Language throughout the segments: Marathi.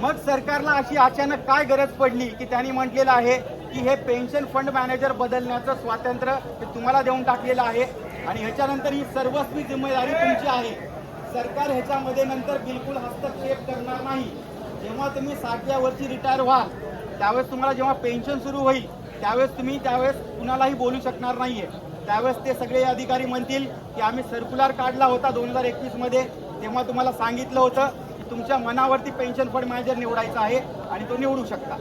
मग सरकारला अशी अचानक काय गरज पडली की त्यांनी म्हटलेलं आहे की हे पेन्शन फंड मॅनेजर बदलण्याचं स्वातंत्र्य हे तुम्हाला देऊन टाकलेलं आहे आणि ह्याच्यानंतर ही सर्वस्वी जिम्मेदारी तुमची आहे. सरकार ह्याच्यामध्ये नंतर बिलकुल हस्तक्षेप करणार नाही. जेव्हा तुम्ही साठव्या वर्षी रिटायर व्हाल त्यावेळेस तुम्हाला जेव्हा पेन्शन सुरू होईल त्यावेळेस तुम्ही त्यावेळेस कुणालाही बोलू शकणार नाहीये. त्यावेळेस ते सगळे अधिकारी म्हणतील की आम्ही सर्क्युलर काढला होता दोन हजार एकवीसमध्ये तेव्हा तुम्हाला सांगितलं होतं तुमच्या मनावरती पेन्शन फंड मॅनेजर निवडायचा आहे आणि तो निवडू शकता.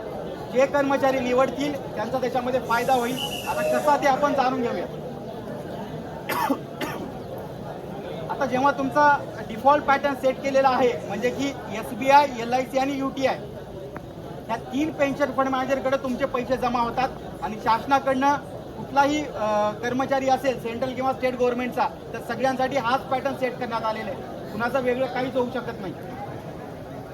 जे कर्मचारी निवडतील त्यांचा त्याच्यामध्ये फायदा होईल. आता कसा ते आपण जाणून घेऊया आता जेव्हा तुमचा डिफॉल्ट पॅटर्न सेट केलेला आहे म्हणजे की S B I L I C आणि यू टी आय या तीन पेन्शन फंड मॅनेजरकडे तुमचे पैसे जमा होतात आणि शासनाकडनं कुठलाही कर्मचारी असेल सेंट्रल किंवा स्टेट गव्हर्नमेंटचा तर सगळ्यांसाठी हाच पॅटर्न सेट करण्यात आलेला आहे. कुणाचं वेगळं काहीच होऊ शकत नाही.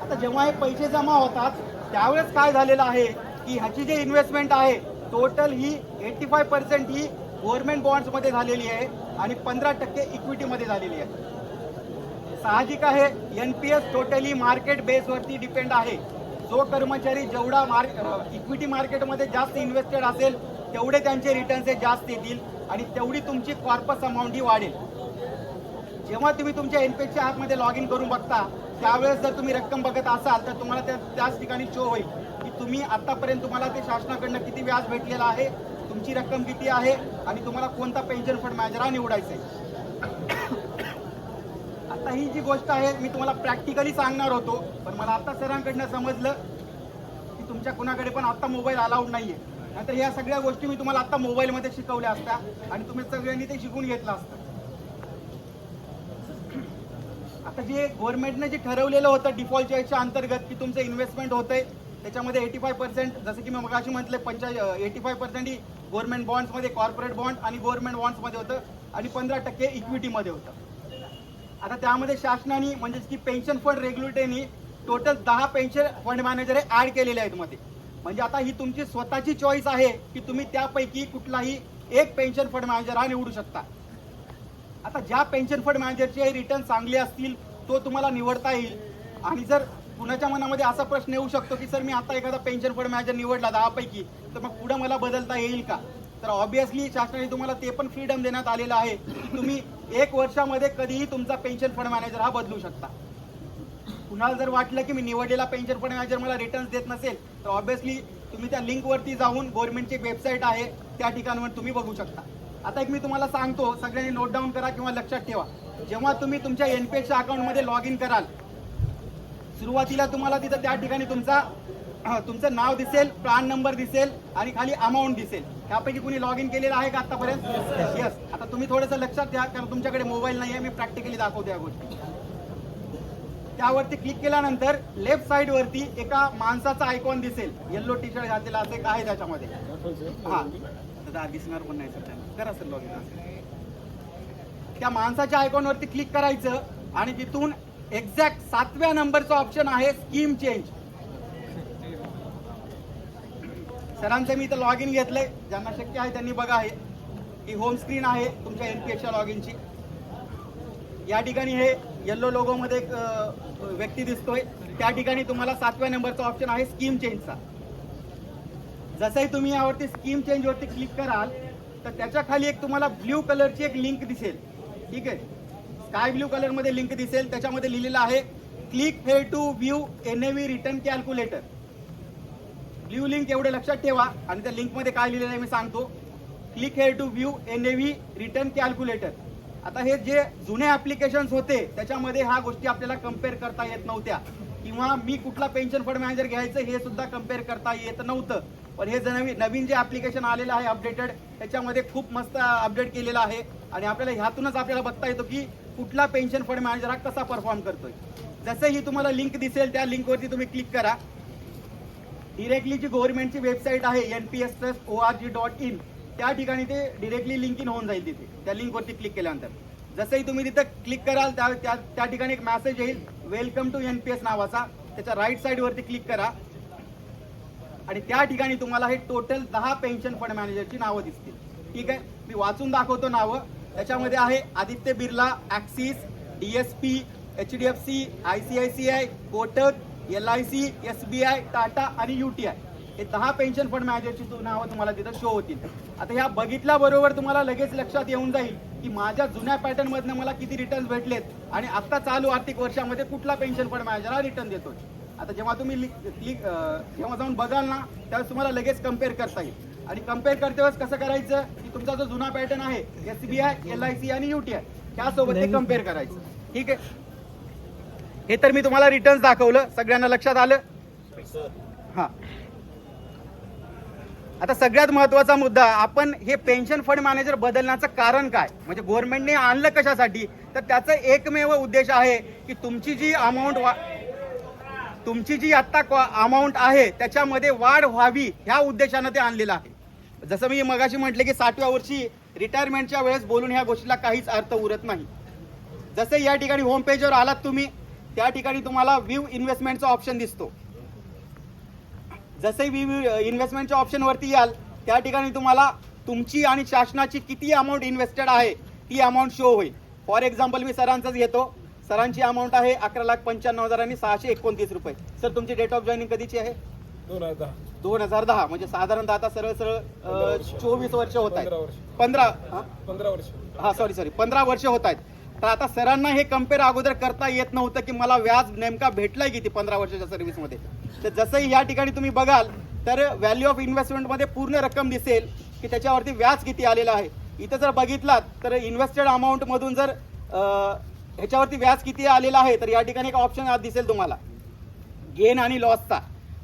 आता जेव्हा हे पैसे जमा होतात त्यावेळेस काय झालेलं आहे की ह्याची जी इन्व्हेस्टमेंट आहे टोटल ही एटी फाय पर्सेंट ही गव्हर्नमेंट बॉन्ड्समध्ये झालेली आहे आणि पंधरा टक्के इक्विटीमध्ये झालेली आहे. साहजिक आहे N P S totally market बेसवरती depend आहे. जो कर्मचारी जेवढा मार्क इक्विटी मार्केटमध्ये जास्त इन्व्हेस्टेड असेल तेवढे त्यांचे रिटर्न्स हे जास्त येतील आणि तेवढी तुमची कॉर्पस अमाऊंट ही वाढेल. जेव्हा तुम्ही तुमच्या एन पी एसच्या ॲपमध्ये लॉग इन करून बघता त्यावेळेस जर तुम्ही रक्कम बघत असाल तर तुम्हाला त्या त्याच ठिकाणी शो होईल. की तुम्ही आतापर्यंत तुम्हाला ते शासनाकडनं किती व्याज भेटलेलं आहे तुमची रक्कम किती आहे आणि तुम्हाला कोणता पेन्शन फंड मॅनेजर हा निवडायचा आहे आता ही जी गोष्ट आहे मी तुम्हाला प्रॅक्टिकली सांगणार होतो पण मला आता सरांकडनं समजलं की तुमच्या कुणाकडे पण आता मोबाईल अलाउड नाहीये. नाहीतर ह्या सगळ्या गोष्टी मी तुम्हाला आता मोबाईलमध्ये शिकवल्या असत्या आणि तुम्ही सगळ्यांनी ते शिकून घेतलं असतं. आता जे गव्हर्नमेंटने जे ठरवलेलं होतं डिफॉल्ट चॉईसच्या अंतर्गत की तुमचं इन्व्हेस्टमेंट होतंय त्याच्यामध्ये एटी फाय पर्सेंट जसं की मी मगाशी म्हटलं पंचा एटी फाय पर्सेंट ही गव्हर्नमेंट बॉन्ड्समध्ये कॉर्पोरेट बॉन्ड आणि गव्हर्नमेंट बॉन्ड्समध्ये होतं आणि पंधरा टक्के इक्विटीमध्ये होतं. आता त्यामध्ये शासनाने म्हणजे की पेन्शन फंड रेग्युलेटरनी टोटल दहा पेन्शन फंड मॅनेजर हे ऍड केलेले आहेत मध्ये. म्हणजे आता ही तुमची स्वतःची चॉईस आहे की तुम्ही त्यापैकी कुठलाही एक पेन्शन फंड मॅनेजर हा निवडू शकता. आता ज्या पेन्शन फंड मॅनेजरचे रिटर्न चांगले असतील तो तुम्हाला निवडता येईल. आणि जर कुणाच्या मनामध्ये असा प्रश्न येऊ शकतो की सर मी आता एखादा पेन्शन फंड मॅनेजर निवडला दहापैकी तर मग पुढे मला बदलता येईल का? तर ऑब्विसली शासनाने तुम्हाला ते पण फ्रीडम देण्यात आलेलं आहे की तुम्ही एक वर्षामध्ये कधीही तुमचा पेन्शन फंड मॅनेजर हा बदलू शकता. कुणाला जर वाटलं की मी निवडलेला पेन्शन फंड मॅनेजर मला रिटर्न्स देत नसेल तर ऑब्विसली तुम्ही त्या लिंकवरती जाऊन गव्हर्नमेंटची वेबसाईट आहे त्या ठिकाणवर तुम्ही बघू शकता. आता एक मी तुम्हाला सांगतो सगळ्यांनी नोट डाऊन करा किंवा लक्षात ठेवा. जेव्हा तुम्ही तुमच्या एनपीएसच्या अकाउंटमध्ये लॉग इन कराल सुरुवातीला तुम्हाला तिथं त्या ठिकाणी तुमचा तुमचं नाव दिसेल प्राण नंबर दिसेल आणि खाली अमाऊंट दिसेल. त्यापैकी कुणी लॉग इन केलेलं आहे का आतापर्यंत? येस आता तुम्ही थोडंसं लक्षात घ्या कारण तुमच्याकडे मोबाईल नाही आहे मी प्रॅक्टिकली दाखवतो या गोष्टी. त्यावरती क्लिक केल्यानंतर लेफ्ट साइड वरती एका माणसाचा आयकॉन दिसेल. येल्लो टी शर्ट घातलेला असे एक आहे त्याच्यामध्ये? हा. सुद्धा दिसणार पण नाही सर त्यांना करा सर लॉग इन त्या माणसाच्या आयकॉन वरती क्लिक करायचं आणि तिथून एक्झॅक्ट सातव्या नंबरचं ऑप्शन आहे स्कीम चेंज सरांचं मी इथं लॉग इन घेतलंय. ज्यांना शक्य आहे त्यांनी बघा आहे ही होम स्क्रीन आहे तुमच्या एनपीएसच्या लॉग इनची या ठिकाणी हे येल्लो लोगो मध्ये एक व्यक्ती दिसतोय. त्या ठिकाणी तुम्हाला सातव्या नंबरचा ऑप्शन आहे स्कीम चेंजचा जसंही तुम्ही यावरती स्कीम चेंज वरती क्लिक कराल तर त्याच्याखाली एक तुम्हाला ब्ल्यू कलरची एक लिंक दिसेल. ठीक आहे? स्काय ब्ल्यू कलरमध्ये लिंक दिसेल. त्याच्यामध्ये लिहिलेलं आहे click here to view N V return calculator blue link एवढे लक्षात ठेवा. आणि त्या लिंकमध्ये काय लिहिलेलं आहे मी सांगतो. Click here to view N V return calculator आता हे जे जुने ऍप्लिकेशन्स होते त्याच्यामध्ये ह्या गोष्टी आपल्याला कंपेअर करता येत नव्हत्या. किंवा मी कुठला पेन्शन फंड मॅनेजर घ्यायचं हे सुद्धा कंपेअर करता येत नव्हतं. पण हे नवीन नवीन जे ऍप्लिकेशन आलेलं आहे अपडेटेड त्याच्यामध्ये खूप मस्त अपडेट केलेलं आहे. आणि आपल्याला ह्यातूनच आपल्याला बघता येतो की कुठला पेन्शन फंड मॅनेजर हा कसा परफॉर्म करतोय. जसं ही तुम्हाला लिंक दिसेल त्या लिंकवरती तुम्ही क्लिक करा. डिरेक्टली जी गव्हर्नमेंटची वेबसाईट आहे N P S plus O R G dot in त्या ठिकाणी ते डिरेक्टली लिंक इन होऊन जाईल तिथे. त्या लिंकवरती क्लिक केल्यानंतर. जसंही तुम्ही तिथं क्लिक कराल त्या त्या- ठिकाणी एक मॅसेज येईल welcome to N P S नावाचा. त्याच्या राईट साईडवरती क्लिक करा. आणि त्या ठिकाणी तुम्हाला हे टोटल दहा पेन्शन फंड मॅनेजरची नावं दिसतील. ठीक आहे? मी वाचून दाखवतो नावं. त्याच्यामध्ये आहे Aditya Birla Axis DSP H D F C I C I C I Kotak L I C S B I Tata आणि युटीआय हे दहा पेन्शन फंड मॅनेजरची नावं तुम्हाला तिथं शो होतील. आता ह्या बघितल्याबरोबर तुम्हाला लगेच लक्षात येऊन जाईल की माझ्या जुन्या पॅटर्न मधनं मला किती रिटर्न भेटलेत आणि आत्ता चालू आर्थिक वर्षामध्ये कुठला पेन्शन फंड मॅनेजर हा रिटर्न देतो आता जेव्हा तुम्ही क्लिक जेव्हा जाऊन बघाल ना त्यावेळेस तुम्हाला लगेच कंपेअर करता येईल. आणि कंपेअर करते वेळेस कसं करायचं? की तुमचा जो जुना पॅटर्न आहे S B I L I C आणि युटीआय त्यासोबत ते कंपेअर करायचं. ठीक आहे? हे तर मी तुम्हाला रिटर्न्स दाखवलं. सगळ्यांना लक्षात आलं? हा. आता सगळ्यात महत्त्वाचा मुद्दा आपण हे पेन्शन फंड मॅनेजर बदलण्याचं कारण काय? म्हणजे गव्हर्नमेंटने आणलं कशासाठी? तर त्याचा एकमेव उद्देश आहे की तुमची जी अमाऊंट तुमची जी आत्ता अमाऊंट आहे त्याच्यामध्ये वाढ व्हावी ह्या उद्देशानं ते आणलेलं आहे. जसं मी मगाशी म्हटले की साठव्या वर्षी रिटायरमेंटच्या वेळेस बोलून ह्या गोष्टीला काहीच अर्थ उरत नाही. जसं या ठिकाणी होम पेजवर आलात तुम्ही त्या ठिकाणी तुम्हाला व्ह्यू इन्व्हेस्टमेंटचा ऑप्शन दिसतो. जसंही व्ह्यू इन्व्हेस्टमेंटच्या ऑप्शन वरती याल त्या ठिकाणी तुम्हाला तुमची आणि शासनाची किती अमाऊंट इन्व्हेस्टेड आहे ती अमाऊंट शो होईल. फॉर एक्झाम्पल मी सरांचंच घेतो. सरांची अमाऊंट आहे अकरा लाख पंच्याण्णव हजार आणि सहाशे एकोणतीस रुपये. सर तुमची डेट ऑफ जॉईनिंग कधीची आहे? दोन हजार दहा. दोन हजार दहा. म्हणजे साधारणतः आता सरळ सरळ. चोवीस वर्ष होत आहेत. पंधरा हा? पंधरा वर्ष. हा सॉरी सॉरी पंधरा वर्ष होत आहेत. तर आता सरांना हे कंपेअर अगोदर करता येत नव्हतं की मला व्याज नेमका भेटलाय किती पंधरा वर्षाच्या सर्व्हिसमध्ये तर जसंही या ठिकाणी तुम्ही बघाल तर व्हॅल्यू ऑफ इन्व्हेस्टमेंटमध्ये पूर्ण रक्कम दिसेल की त्याच्यावरती व्याज किती आलेलं आहे. इथं जर बघितलात तर इन्व्हेस्टेड अमाऊंटमधून जर ह्याच्यावरती व्याज किती आलेला आहे? तर या ठिकाणी एक ऑप्शन आज दिसेल तुम्हाला. गेन आणि लॉसचा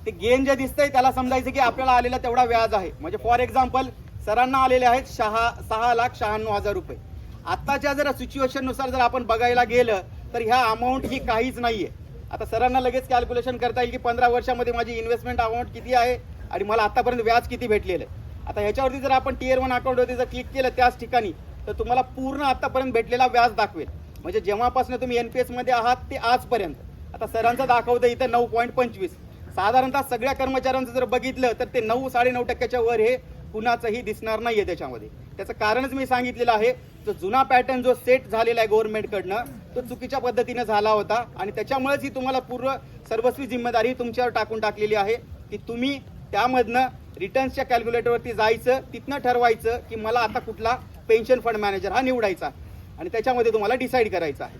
ते गेन जे दिसतंय त्याला समजायचं की आपल्याला आलेला तेवढा व्याज आहे. म्हणजे फॉर एक्झाम्पल सरांना आलेले आहेत सहा सहा लाख शहाण्णव हजार रुपये. आत्ताच्या जर सिच्युएशननुसार जर आपण बघायला गेलं तर ह्या अमाऊंट ही काहीच नाही आहे आता सरांना लगेच कॅल्क्युलेशन करता येईल की पंधरा वर्षामध्ये माझी इन्व्हेस्टमेंट अमाऊंट किती आहे आणि मला आतापर्यंत व्याज किती भेटलेलं आहे. आता ह्याच्यावरती जर आपण टीयर वन अकाउंटवरती जर क्लिक केलं त्याच ठिकाणी तर तुम्हाला पूर्ण आतापर्यंत भेटलेला व्याज दाखवेल. म्हणजे जेव्हापासून तुम्ही एन पी एसमध्ये आहात ते आजपर्यंत. आता सरांचं दाखवतं इथं नऊ पॉईंट पंचवीस. साधारणतः सगळ्या कर्मचाऱ्यांचं जर बघितलं तर ते नऊ साडेनऊ टक्क्याच्या वर हे कुणाचंही दिसणार नाहीये त्याच्यामध्ये. त्याचं कारणच मी सांगितलेलं आहे जो जुना पॅटर्न जो सेट झालेला आहे गव्हर्नमेंटकडनं तो चुकीच्या पद्धतीनं झाला होता. आणि त्याच्यामुळेच ही तुम्हाला पूर्ण सर्वस्वी जिम्मेदारी तुमच्यावर टाकून टाकलेली आहे की तुम्ही त्यामधनं रिटर्न्सच्या कॅल्क्युलेटरवरती जायचं तिथनं ठरवायचं की मला आता कुठला पेन्शन फंड मॅनेजर हा निवडायचा. आणि त्याच्यामध्ये तुम्हाला डिसाईड करायचं आहे.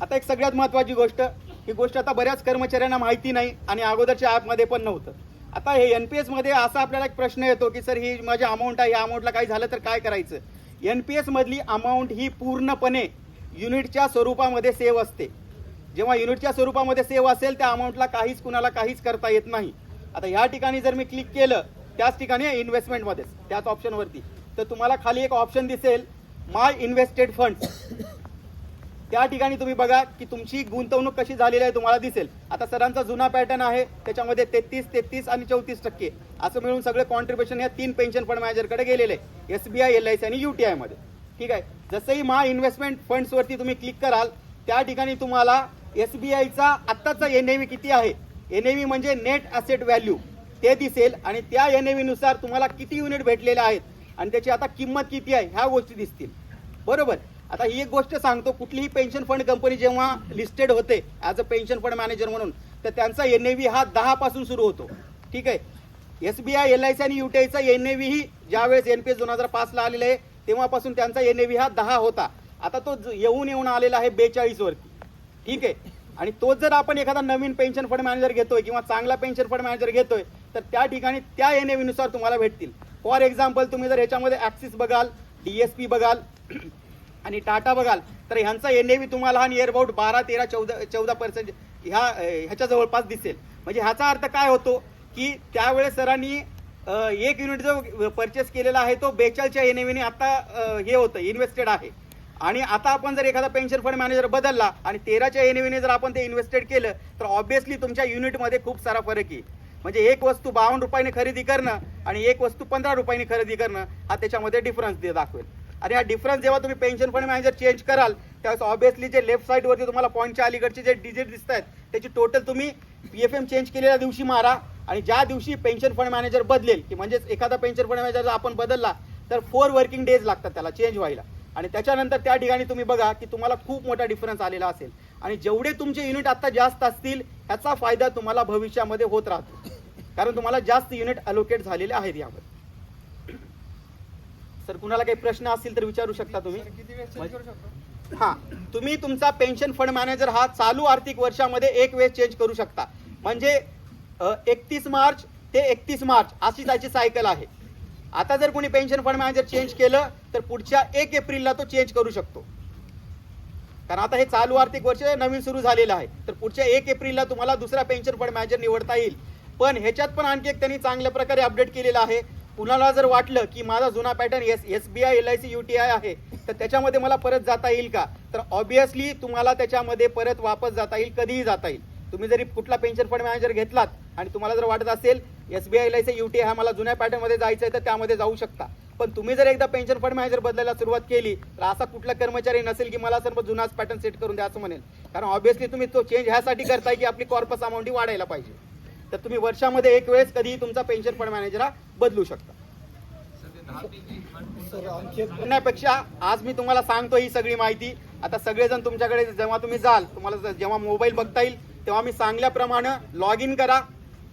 आता एक सगळ्यात महत्वाची गोष्ट ही गोष्ट आता बऱ्याच कर्मचाऱ्यांना माहिती नाही आणि अगोदरच्या ॲपमध्ये पण नव्हतं. आता हे एन पी एसमध्ये असा आपल्याला एक प्रश्न येतो की सर ही माझी अमाऊंट आहे या अमाऊंटला काही झालं तर काय करायचं? एन पी एसमधली अमाऊंट ही पूर्णपणे युनिटच्या स्वरूपामध्ये सेव्ह असते. जेव्हा युनिटच्या स्वरूपामध्ये सेव्ह असेल त्या अमाऊंटला काहीच कुणाला काहीच करता येत नाही. आता या ठिकाणी जर मी क्लिक केलं त्याच ठिकाणी इन्व्हेस्टमेंटमध्येच त्याच ऑप्शनवरती तर तुम्हाला खाली एक ऑप्शन दिसेल माय इन्व्हेस्टेड फंड त्या ठिकाणी तुम्ही बघा की तुमची गुंतवणूक कशी झालेली आहे तुम्हाला दिसेल. आता सरांचा जुना पॅटर्न आहे त्याच्यामध्ये तेहतीस तेहतीस आणि चौतीस टक्के. असं मिळून सगळे कॉन्ट्रीब्युशन या तीन पेन्शन फंड मॅनेजरकडे गेलेले S B I L I C आणि युटीआयमध्ये. ठीक आहे? जसंही महा इन्व्हेस्टमेंट फंड्स वरती तुम्ही क्लिक कराल त्या ठिकाणी तुम्हाला एस बी आयचा आत्ताचा एनएव्ही किती आहे? एनएव्ही म्हणजे नेट असेट व्हॅल्यू ते दिसेल आणि त्या एन ए व्हीनुसार तुम्हाला किती युनिट भेटलेले आहेत? आणि त्याची आता किंमत किती आहे ह्या गोष्टी दिसतील. बरोबर? आता ही एक गोष्ट सांगतो कुठलीही पेन्शन फंड कंपनी जेव्हा लिस्टेड होते as a pension fund manager म्हणून तर त्यांचा एन व्ही हा दहा पासून सुरू होतो. ठीक आहे? आय एल आय सी आणि युटीआयचा एनएव्ही ही ज्यावेळेस एन पी एस दोन हजार पाच ला आलेला आहे तेव्हापासून त्यांचा एन व्ही हा दहा होता. आता तो येऊन येऊन आलेला आहे बेचाळीस वरती. ठीक आहे? आणि तोच जर आपण एखादा नवीन पेन्शन फंड मॅनेजर घेतोय किंवा चांगला पेन्शन फंड मॅनेजर घेतोय तर त्या ठिकाणी त्या एननुसार तुम्हाला भेटतील. फॉर एक्झाम्पल तुम्ही जर ह्याच्यामध्ये ॲक्सिस बघाल डीएसपी बघाल आणि टाटा बघाल तर ह्यांचा एनएव्ही तुम्हाला हा नियर अबाउट बारा तेरा चौदा चौदा पर्सेंट ह्या ह्याच्या जवळपास दिसेल. म्हणजे ह्याचा अर्थ काय होतो की त्यावेळेस सरांनी एक युनिट जो परचेस केलेला आहे तो बेचाळच्या एनएव्हीने आता हे होतं इन्व्हेस्टेड आहे. आणि आता आपण जर एखादा पेन्शन फंड मॅनेजर बदलला आणि तेराच्या एन एव्हीने जर आपण ते इन्व्हेस्टेड केलं तर ऑब्व्हियसली तुमच्या युनिटमध्ये खूप सारा फरक येईल म्हणजे एक वस्तू बावन्न रुपयाने खरेदी करणं आणि एक वस्तू पंधरा रुपयाने खरेदी करणं हा त्याच्यामध्ये डिफरन्स दे दाखवेल. आणि हा डिफरन्स जेव्हा तुम्ही पेन्शन फंड मॅनेजर चेंज कराल त्यावेळेस ऑब्विसली जे लेफ्ट साईडवरती तुम्हाला पॉईंटच्या अलीकडचे जे डिजिट दिसत आहेत त्याची टोटल तुम्ही पी एफ एम चेंज केलेल्या दिवशी मारा आणि ज्या दिवशी पेन्शन फंड मॅनेजर बदलेल की म्हणजेच एखादा पेन्शन फंड मॅनेजर आपण बदलला तर फोर वर्किंग डेज लागतात त्याला चेंज व्हायला. आणि त्याच्यानंतर त्या ठिकाणी तुम्ही बघा की तुम्हाला खूप मोठा डिफरन्स आलेला असेल. आणि जेवढे तुमचे युनिट आता जास्त असतील ह्याचा फायदा तुम्हाला भविष्यामध्ये होत राहतो. कारण तुम्हाला जास्त युनिट अलोकेट झालेले आहेत यामध्ये सर कुणाला काही प्रश्न असतील तर विचारू शकता तुम्ही? हा तुम्ही तुमचा पेन्शन फंड मॅनेजर हा चालू आर्थिक वर्षामध्ये एक वेळ चेंज करू शकता. म्हणजे एकतीस मार्च ते एकतीस मार्च अशी त्याची सायकल आहे. आता जर कोणी पेन्शन फंड मॅनेजर चेंज केलं तर पुढच्या एक एप्रिलला तो चेंज करू शकतो. कारण आता हे चालू आर्थिक वर्ष नवीन सुरू झालेलं आहे. तर पुढच्या एक एप्रिलला तुम्हाला दुसरा पेन्शन फंड मॅनेजर निवडता येईल. पण ह्याच्यात पण आणखी एक त्यांनी चांगल्या प्रकारे अपडेट केलेला आहे. कुणाला जर वाटलं की माझा जुना pattern S S B I L I C U T I आहे तर त्याच्यामध्ये मला परत जाता येईल का? तर ऑब्विसली तुम्हाला त्याच्यामध्ये परत वापस जाता येईल कधीही जाता येईल. तुम्ही जरी कुठला पेन्शन फंड मॅनेजर घेतलात आणि तुम्हाला जर वाटत असेल S B I L I C U T I हा मला जुन्या पॅटर्नमध्ये जायचं आहे तर त्यामध्ये जाऊ शकता. पण तुम्ही जर एकदा पेन्शन फंड मॅनेजर बदलायला सुरुवात केली तर असा कुठला कर्मचारी नसेल की मला सर्व जुनाच पॅटर्न सेट करून द्या असं म्हणेल. कारण ऑब्व्हियसली तुम्ही तो चेंज ह्यासाठी करताय की आपली कॉर्पस अमाऊंट ही वाढायला पाहिजे. तर तुम्ही वर्षामध्ये एक वेळेस कधीही तुमचा पेन्शन फंड मॅनेजर हा बदलू शकता. करण्यापेक्षा आज मी तुम्हाला सांगतो ही सगळी माहिती. आता सगळेजण तुमच्याकडे जेव्हा तुम्ही जाल तुम्हाला जेव्हा मोबाईल बघता येईल तेव्हा मी सांगल्याप्रमाणे लॉग इन करा.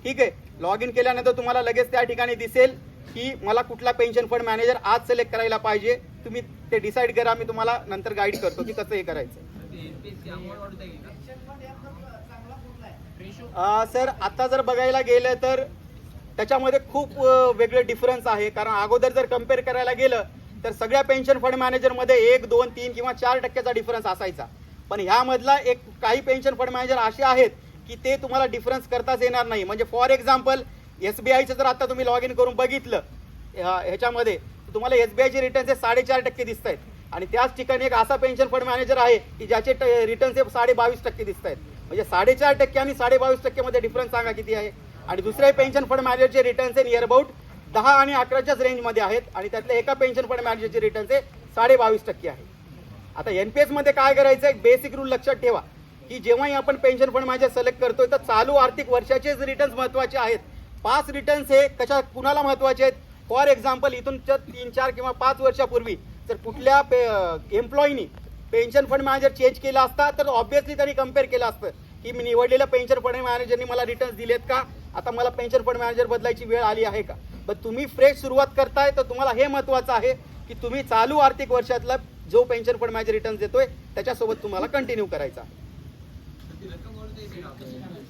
ठीक आहे? लॉग इन केल्यानंतर तुम्हाला लगेच त्या ठिकाणी दिसेल. की मला कुठला पेन्शन फंड मॅनेजर आज सिलेक्ट करायला पाहिजे. तुम्ही ते डिसाईड करा मी तुम्हाला नंतर गाईड करतो की कसं हे करायचं. सर आता जर बघायला गेलं तर त्याच्यामध्ये खूप वेगळे डिफरन्स आहे. कारण अगोदर जर कंपेअर करायला गेलं तर सगळ्या पेन्शन फंड मॅनेजरमध्ये एक दोन तीन किंवा चार टक्क्याचा डिफरन्स असायचा. पण ह्यामधला एक काही पेन्शन फंड मॅनेजर असे आहेत की ते तुम्हाला डिफरन्स करताच येणार नाही. म्हणजे फॉर एक्झाम्पल एस बी आयचं जर आता तुम्ही लॉग इन करून बघितलं ह्याच्यामध्ये तुम्हाला एस बी आयचे रिटर्न्स हे साडेचार टक्के दिसत आहेत आणि त्याच ठिकाणी एक असा पेन्शन फंड मॅनेजर आहे की ज्याचे रिटर्न्स हे साडे बावीस टक्के दिसत आहेत म्हणजे साडेचार टक्के आणि साडे बावीस टक्केमध्ये डिफरन्स सांगा किती आहे. आणि दुसऱ्या पेन्शन फंड मॅनेजरचे रिटर्न्स हे नियर अबाउट दहा आणि अकराच्याच रेंजमध्ये आहेत आणि त्यातल्या एका पेन्शन फंड मॅनेजरचे रिटर्न्स हे साडे बावीस टक्के आहे. आता एन पी एसमध्ये काय करायचं एक बेसिक रूल लक्षात ठेवा की जेव्हाही आपण पेन्शन फंड मॅनेजर सिलेक्ट करतोय तर चालू आर्थिक वर्षाचेच रिटर्न्स महत्त्वाचे आहेत. पाच रिटर्न्स हे कशा कुणाला महत्त्वाचे आहेत? फॉर एक्झाम्पल इथून तीन चार किंवा पाच वर्षापूर्वी जर कुठल्या पे एम्प्लॉईनी पेन्शन फंड मॅनेजर चेंज केला असता तर ऑब्व्हियसली त्यांनी कंपेअर केलं असतं की मी निवडलेल्या पेन्शन फंड मॅनेजरनी मला रिटर्न्स दिलेत का? आता मला पेन्शन फंड मॅनेजर बदलायची वेळ आली आहे का? पण तुम्ही फ्रेश सुरुवात करताय तर तुम्हाला हे महत्वाचं आहे की तुम्ही चालू आर्थिक वर्षातला जो पेन्शन फंड मॅनेजर रिटर्न्स देतोय त्याच्यासोबत तुम्हाला कंटिन्यू करायचा. आहे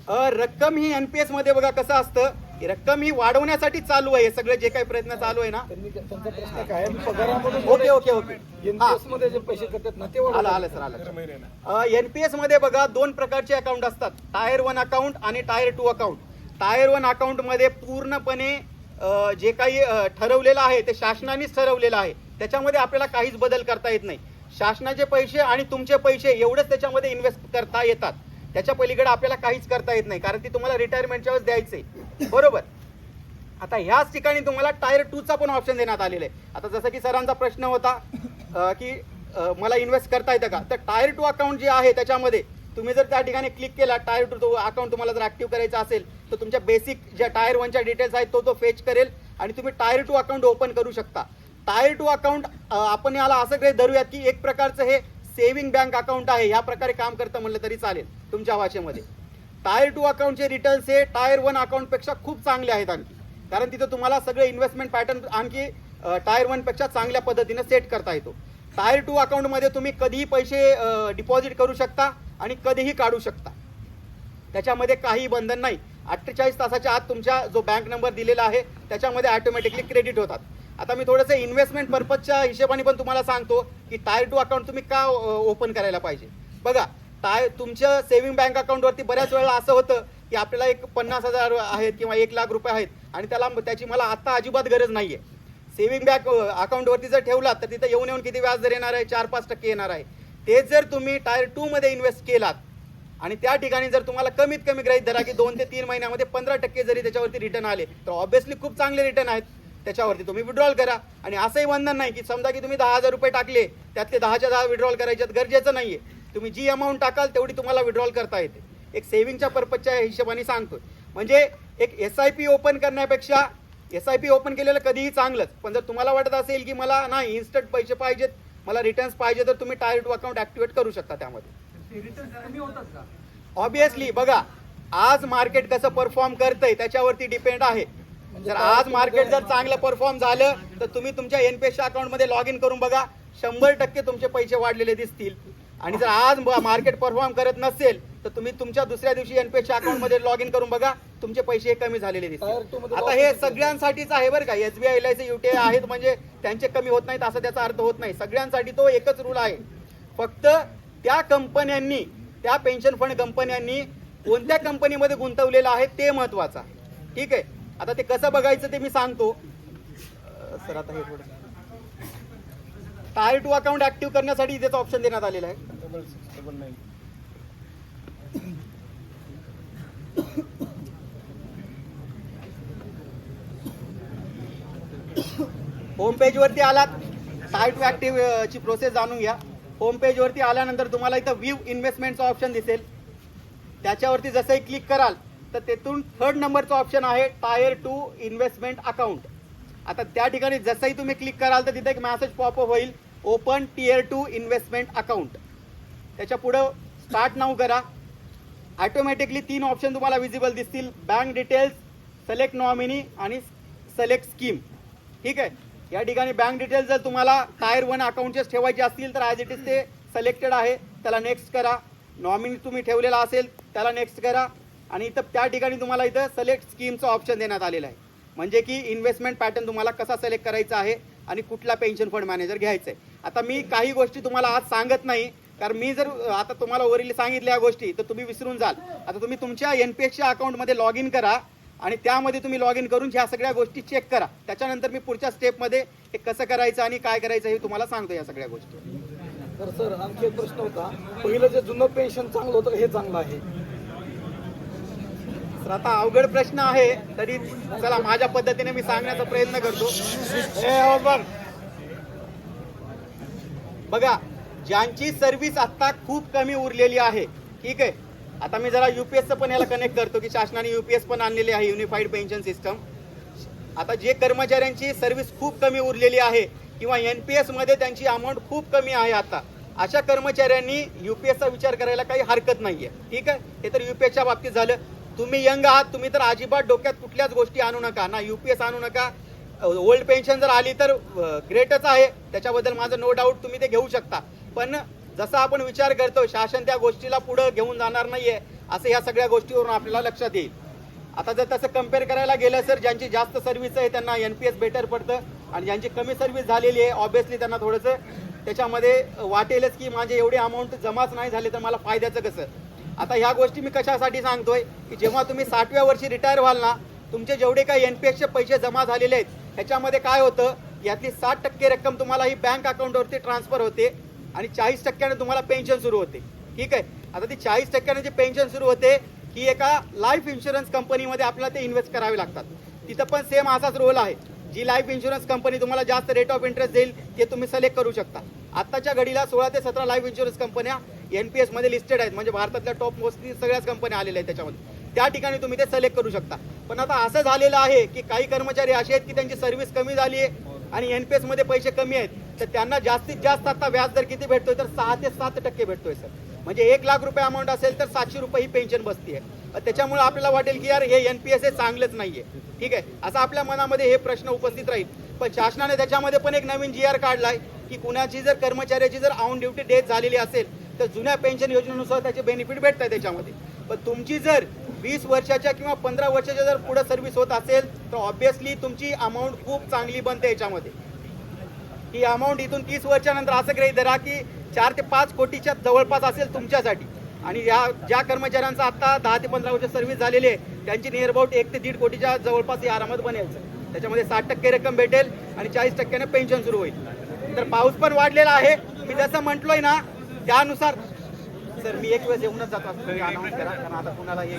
रक्कम ही एनपीएसमध्ये बघा कसं असतं रक्कम ही वाढवण्यासाठी चालू आहे हे सगळे जे काही प्रयत्न चालू आहे ना. त्यांनी त्यांचा प्रश्न काय आहे? पगारामधून ओके ओके ओके. हा. एनपीएसमध्ये जे पैसे करतात ना ते आलं. आलं सर आलं एनपीएसमध्ये बघा दोन प्रकारचे अकाउंट असतात. टायर वन अकाउंट आणि tier two account tier one अकाउंटमध्ये पूर्णपणे जे काही ठरवलेलं आहे ते शासनानेच ठरवलेलं आहे. त्याच्यामध्ये आपल्याला काहीच बदल करता येत नाही. शासनाचे पैसे आणि तुमचे पैसे एवढेच त्याच्यामध्ये इन्व्हेस्ट करता येतात. त्याच्या पलीकडे आपल्याला काहीच करता येत नाही कारण ती तुम्हाला रिटायरमेंटच्या वेळेस द्यायचे बरोबर? आता ह्याच ठिकाणी तुम्हाला टायर टूचा पण ऑप्शन देण्यात आलेला आहे. आता जसं की सरांचा प्रश्न होता की मला इन्व्हेस्ट करता येतं का? तर टायर टू अकाउंट जे आहे त्याच्यामध्ये तुम्ही जर त्या ठिकाणी क्लिक केला टायर टू तो अकाउंट तुम्हाला जर ऍक्टिव्ह करायचा असेल तर तुमच्या बेसिक ज्या टायर वनच्या डिटेल्स आहेत तो तो फेच करेल आणि तुम्ही टायर टू अकाउंट ओपन करू शकता. टायर टू अकाउंट आपण याला असं काही धरूयात की एक प्रकारचं हे सेव्हिंग बँक अकाउंट आहे या प्रकारे काम करतं म्हणलं तरी चालेल. तुमच्या भाषेमध्ये. टायर टू अकाउंटचे रिटर्न्स हे टायर वन अकाउंटपेक्षा खूप चांगले आहेत आणखी. कारण तिथं तुम्हाला सगळे इन्व्हेस्टमेंट पॅटर्न आणखी टायर वनपेक्षा चांगल्या पद्धतीने सेट करता येतो. टायर टू अकाउंटमध्ये तुम्ही कधीही पैसे डिपॉझिट करू शकता आणि कधीही काढू शकता. त्याच्यामध्ये काही बंधन नाही. अठ्ठेचाळीस तासाच्या आत तुमच्या जो बँक नंबर दिलेला आहे त्याच्यामध्ये ॲटोमॅटिकली क्रेडिट होतात. आता मी थोडंसं इन्व्हेस्टमेंट पर्पजच्या हिशेबाने पण तुम्हाला सांगतो की टायर टू अकाउंट तुम्ही का ओपन करायला पाहिजे? बघा काय तुमच्या सेव्हिंग बँक अकाउंटवरती बऱ्याच वेळा असं होतं की आपल्याला एक पन्नास हजार आहेत किंवा एक लाख रुपये आहेत आणि त्याला त्याची मला आत्ता अजिबात गरज नाही आहे सेव्हिंग बँक अकाउंटवरती जर ठेवलात तर तिथं येऊन येऊन किती व्याज दर येणार आहे? चार पाच टक्के येणार आहे. तेच जर तुम्ही टायर टूमध्ये इन्व्हेस्ट केलात आणि त्या ठिकाणी जर तुम्हाला कमीत कमी ग्रहित धरा की दोन ते तीन महिन्यामध्ये पंधरा टक्के जरी त्याच्यावरती रिटर्न आले तर ऑब्व्हियसली खूप चांगले रिटर्न आहेत. त्याच्यावरती तुम्ही विड्रॉल करा. आणि असंही बंधन नाही की समजा की तुम्ही दहा हजार रुपये टाकले त्यातले दहाच्या दहा विड्रॉल करायच्यात गरजेचं नाही आहे तुम्ही जी अमाऊंट टाकाल तेवढी तुम्हाला विड्रॉल करता येते. एक सेव्हिंगच्या पर्पजच्या हिशोबाने सांगतोय. म्हणजे एक एस आय पी ओपन करण्यापेक्षा एस आय पी ओपन केलेलं कधीही चांगलंच. पण जर तुम्हाला वाटत असेल की मला नाही इन्स्टंट पैसे पाहिजेत मला रिटर्न्स पाहिजे तर तुम्ही टायर टू अकाउंट ऍक्टिव्हेट करू शकता त्यामध्ये. ऑब्विसली बघा आज मार्केट कसं परफॉर्म करतंय त्याच्यावरती डिपेंड आहे. जर आज मार्केट जर चांगलं परफॉर्म झालं तर तुम्ही तुमच्या एनपीएसच्या अकाउंटमध्ये लॉग इन करून बघा. शंभर टक्के तुमचे पैसे वाढलेले दिसतील. आणि जर आज मार्केट परफॉर्म करत नसेल तर तुम्ही तुमच्या दुसऱ्या दिवशी एनपीएसच्या अकाउंटमध्ये लॉग इन करून बघा. तुमचे पैसे कमी झालेले दिसतील. मध्ये आता हे. सगळ्यांसाठीच आहे बरं का. SBI L I C UTI आहेत म्हणजे त्यांचे कमी होत नाहीत असं त्याचा अर्थ होत नाही. सगळ्यांसाठी तो एकच रूल आहे. फक्त त्या कंपन्यांनी त्या पेन्शन फंड कंपन्यांनी कोणत्या कंपनीमध्ये गुंतवलेलं आहे ते महत्वाचं आहे. ठीक आहे? आता ते कसं बघायचं ते मी सांगतो. सर आता हे थोडं टायर टू अकाउंट ऍक्टिव्ह करण्यासाठी इथेच ऑप्शन देण्यात आलेलं आहे. होम पेज वरती आलात. साईट टू ऍक्टिव्ह ची प्रोसेस जाणून घ्या. होम पेज वरती आल्यानंतर तुम्हाला इथं व्ह्यू इन्व्हेस्टमेंटचा ऑप्शन दिसेल. त्याच्यावरती जसंही क्लिक कराल तर तेथून थर्ड नंबरचं ऑप्शन आहे टायर टू इन्व्हेस्टमेंट अकाउंट आता त्या ठिकाणी जसंही तुम्ही क्लिक कराल तर तिथे एक मॅसेज पॉपअप होईल. Open tier two investment account त्याच्या पुढं स्टार्ट नाव करा. ऑटोमॅटिकली तीन ऑप्शन तुम्हाला विजिबल दिसतील. बँक डिटेल्स सिलेक्ट नॉमिनी आणि सिलेक्ट स्कीम ठीक आहे? या ठिकाणी बँक डिटेल्स जर तुम्हाला टायर वन अकाउंटचेच ठेवायचे असतील तर ॲज इट इज ते सिलेक्टेड आहे. त्याला नेक्स्ट करा. नॉमिनी तुम्ही ठेवलेला असेल त्याला नेक्स्ट करा. आणि इथं त्या ठिकाणी तुम्हाला इथं सिलेक्ट स्कीमचं ऑप्शन देण्यात आलेलं आहे. म्हणजे की इन्व्हेस्टमेंट पॅटर्न तुम्हाला कसा सिलेक्ट करायचा आहे आणि कुठला पेन्शन फंड मॅनेजर घ्यायचा आहे आता मी काही गोष्टी तुम्हाला आज सांगत नाही कारण मी जर आता तुम्हाला वरील सांगितल्या गोष्टी तर तुम्ही विसरून जाल. आता तुम्ही तुमच्या एन पी एसच्या अकाउंटमध्ये लॉग इन करा आणि त्यामध्ये तुम्ही लॉग इन करून ह्या सगळ्या गोष्टी चेक करा. त्याच्यानंतर मी पुढच्या स्टेपमध्ये हे कसं करायचं आणि काय करायचं हे तुम्हाला सांगतो या सगळ्या गोष्टी. तर सर आणखी एक प्रश्न होता. पहिलं जे जुनं पेन्शन चांगलं होतं हे चांगलं आहे? तर आता अवघड प्रश्न आहे तरी चला माझ्या पद्धतीने मी सांगण्याचा प्रयत्न करतो. बघ. ज्यांची सर्व्हिस आता खूप कमी उरलेली आहे. ठीक आहे? आता मी जरा युपीएसचं पण याला कनेक्ट करतो की शासनाने युपीएस पण आणलेली आहे युनिफाईड पेन्शन सिस्टम आता जे कर्मचाऱ्यांची सर्व्हिस खूप कमी उरलेली आहे किंवा एन पी मध्ये त्यांची अमाऊंट खूप कमी आहे आता अशा कर्मचाऱ्यांनी युपीएसचा विचार करायला काही हरकत नाही आहे ठीक आहे? हे तर युपीएसच्या बाबतीत झालं. तुम्ही यंग आहात तुम्ही तर अजिबात डोक्यात कुठल्याच गोष्टी आणू नका. ना युपीएस आणू नका ओल्ड पेन्शन जर आली तर ग्रेटच आहे. त्याच्याबद्दल माझं नो डाऊट तुम्ही ते घेऊ शकता. पण जसा आपण विचार करतो शासन त्या गोष्टीला पुढं घेऊन जाणार नाहीये असं या सगळ्या गोष्टीवरून आपल्याला लक्षात येईल. आता जर तसं कंपेअर करायला गेलं सर ज्यांची जास्त सर्व्हिस आहे त्यांना एन पी एस बेटर पडतं. आणि ज्यांची कमी सर्व्हिस झालेली आहे ऑब्विसली त्यांना थोडंसं त्याच्यामध्ये वाटेलच की माझे एवढे अमाऊंट जमाच नाही झाले तर मला फायद्याचं कसं? आता ह्या गोष्टी मी कशासाठी सांगतोय? की जेव्हा तुम्ही साठव्या वर्षी रिटायर व्हाल ना तुमचे जेवढे काही एन पी एसचे पैसे जमा झालेले आहेत ह्याच्यामध्ये काय होतं यातली साठ टक्के रक्कम तुम्हाला ही बँक अकाउंटवरती ट्रान्सफर होते आणि चाळीस टक्क्याने तुम्हाला पेन्शन सुरू होते. ठीक आहे? आता ती चाळीस टक्क्याने जी पेन्शन सुरू होते ही एका लाईफ इन्शुरन्स कंपनीमध्ये आपल्याला ते इन्व्हेस्ट करावे लागतात. तिथं पण सेम असाच रोल आहे. जी लाईफ इन्शुरन्स कंपनी तुम्हाला जास्त रेट ऑफ इंटरेस्ट देईल ते तुम्ही सिलेक्ट करू शकता. आत्ताच्या घडीला सोळा ते सतरा लाईफ इन्शुरन्स कंपन्या एन पी एसमध्ये लिस्टेड आहेत. म्हणजे भारतातल्या टॉप मोस्टली सगळ्याच कंपन्या आलेल्या आहेत त्याच्यामध्ये. त्या ठिकाणी तुम्ही ते सिलेक्ट करू शकता. पण आता असं झालेलं आहे की काही कर्मचारी असे आहेत की त्यांची सर्व्हिस कमी झाली आहे आणि एन पी मध्ये पैसे कमी आहेत तर त्यांना जास्तीत जास्त आता व्याज दर किती भेटतोय? तर सहा ते सात टक्के भेटतोय सर म्हणजे एक लाख रुपये अमाऊंट असेल तर सातशे रुपये ही पेन्शन बसते त्याच्यामुळे आपल्याला वाटेल की यार हे एन पी एस हे चांगलंच नाहीये. ठीक आहे? असं आपल्या मनामध्ये हे प्रश्न उपस्थित राहील. पण शासनाने त्याच्यामध्ये पण एक नवीन जी आर काढलाय की कुणाची जर कर्मचाऱ्याची जर ऑन ड्युटी डेथ झालेली असेल तर जुन्या पेन्शन योजनेनुसार त्याचे बेनिफिट भेटतात त्याच्यामध्ये. पण तुमची जर वीस वर्षाच्या किंवा पंधरा वर्षाच्या जर पुढे सर्व्हिस होत असेल तर ऑब्विसली तुमची अमाऊंट खूप चांगली बनते याच्यामध्ये. ही अमाऊंट इथून तीस वर्षानंतर असं गृहित धरा की चार ते पाच कोटीच्या जवळपास असेल तुमच्यासाठी. आणि या ज्या कर्मचाऱ्यांचा आता दहा ते पंधरा वर्ष सर्व्हिस झालेली आहे त्यांची नियर अबाउट एक ते दीड कोटीच्या जवळपास ही आरामात बनेल. त्याच्यामध्ये साठ टक्के रक्कम भेटेल आणि चाळीस टक्क्याने पेन्शन सुरू होईल. तर पाऊस पण वाढलेला आहे. मी जसं म्हटलोय ना त्यानुसार सर मी एक वेळेस येऊनच जातो. असं तुम्ही अनाऊन्स करा कारण आता कुणाला हे